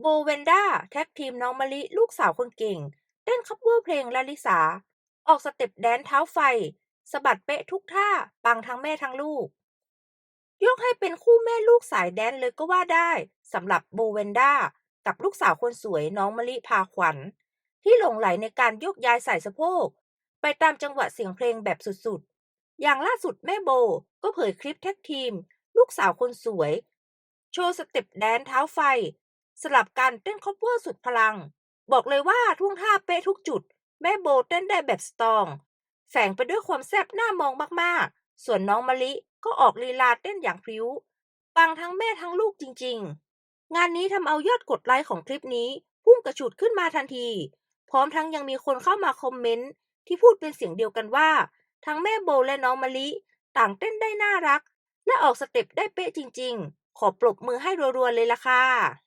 โบเวนด้าแท็กทีมน้องมะลิลูกสาวคนเก่ง เต้นคัฟเวอร์เพลงลาลิสา ออกสเต็ปแดนเท้าไฟสะบัดเป๊ะทุกท่า ปังทั้งแม่ทั้งลูก ยกให้เป็นคู่แม่ลูกสายแดนเลยก็ว่าได้สำหรับโบเวนด้ากับลูกสาวคนสวยน้องมะลิพาขวัญ ที่หลงไหลในการยกย้ายสายสะโพก ไปตามจังหวะเสียงเพลงแบบสุดๆ อย่างล่าสุดแม่โบก็เผยคลิปแท็กทีม ลูกสาวคนสวย โชว์สเต็ปแดนเท้าไฟ สลับกันเต้นคอปเวอร์สุดพลัง บอกเลยว่าท่วงท่าเป๊ะทุกจุด แม่โบเต้นได้แบบสตรอง แฝงไปด้วยความแซ่บหน้ามองมากๆ ส่วนน้องมะลิก็ออกลีลาเต้นอย่างพริ้วปังทั้งแม่ทั้งลูกจริง ๆ งานนี้ทำเอายอดกดไลค์ของคลิปนี้พุ่งกระฉูดขึ้นมาทันที พร้อมทั้งยังมีคนเข้ามาคอมเมนต์ที่พูดเป็นเสียงเดียวกันว่า ทั้งแม่โบและน้องมะลิ ต่างเต้นได้น่ารัก และออกสเต็ปได้เป๊ะจริง ๆ ขอปรบมือให้รัวๆเลยล่ะค่ะ